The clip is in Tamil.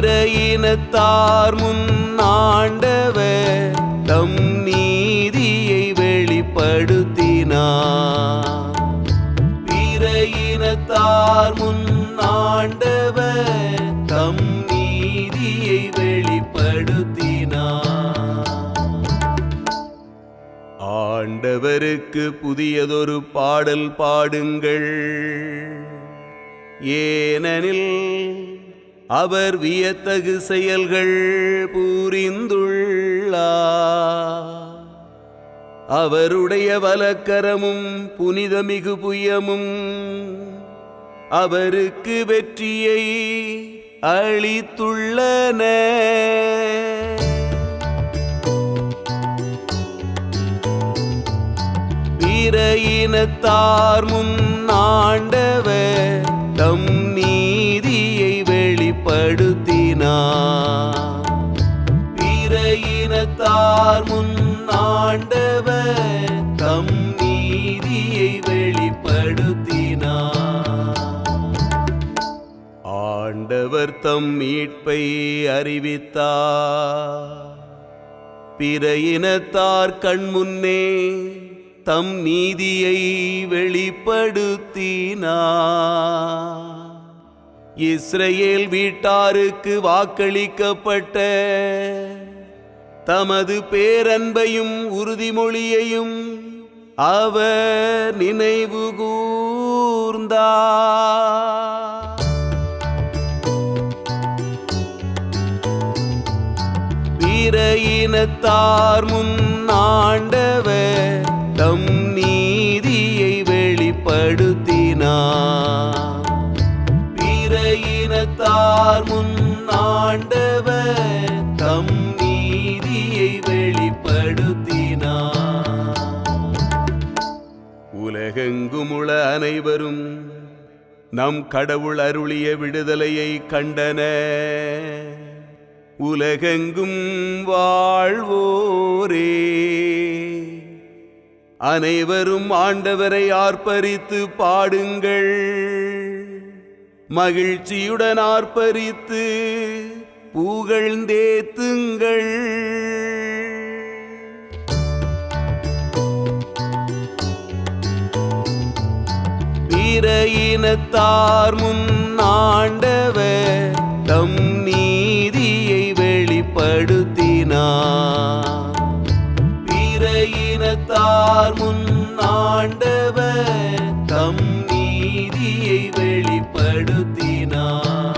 பிற இனத்தார் முன் ஆண்டவர் தம் நீதியை வெளிப்படுத்தினார். பிற இனத்தார் முன் ஆண்டவர் தம் நீதியை வெளிப்படுத்தினார். ஆண்டவருக்கு புதியதொரு பாடல் பாடுங்கள். ஏனெனில் அவர் வியத்தகு செயல்கள் பூரிந்துள்ளா. அவருடைய வலக்கரமும் புனிதமிகு புயமும் அவருக்கு வெற்றியை அளித்துள்ளன. வீர இனத்தார் முன் ஆண்ட இனத்தார் முன்னாண்டவர் தம் நீதியை வெளிப்படுத்தினார். ஆண்டவர் தம் மீட்பை அறிவித்தார். பிற இனத்தார் கண்முன்னே தம் நீதியை வெளிப்படுத்தினார். இஸ்ரேல் வீட்டாருக்கு வாக்களிக்கப்பட்ட தமது பேரன்பையும் உறுதிமொழியையும் அவர் நினைவு கூர்ந்தார். பிற இனத்தார் முன் ஆண்டவர் தம் நீதியை வெளிப்படுத்தினார். பிற இனத்தார் முன் ஆண்டவர் உலகெங்குமுள அனைவரும் நம் கடவுள் அருளிய விடுதலையை கண்டன. உலகெங்கும் வாழ்வோரே. அனைவரும் ஆண்டவரை ஆர்ப்பரித்து பாடுங்கள். மகிழ்ச்சியுடன் ஆர்ப்பரித்து புகழ்ந்தேத்துங்கள். பிற இனத்தார் முன்னாண்டவர் தம் நீதியை வெளிப்படுத்தினார். பிற இனத்தார் முன்னாண்டவர் தம் நீதியை வெளிப்படுத்தினார்.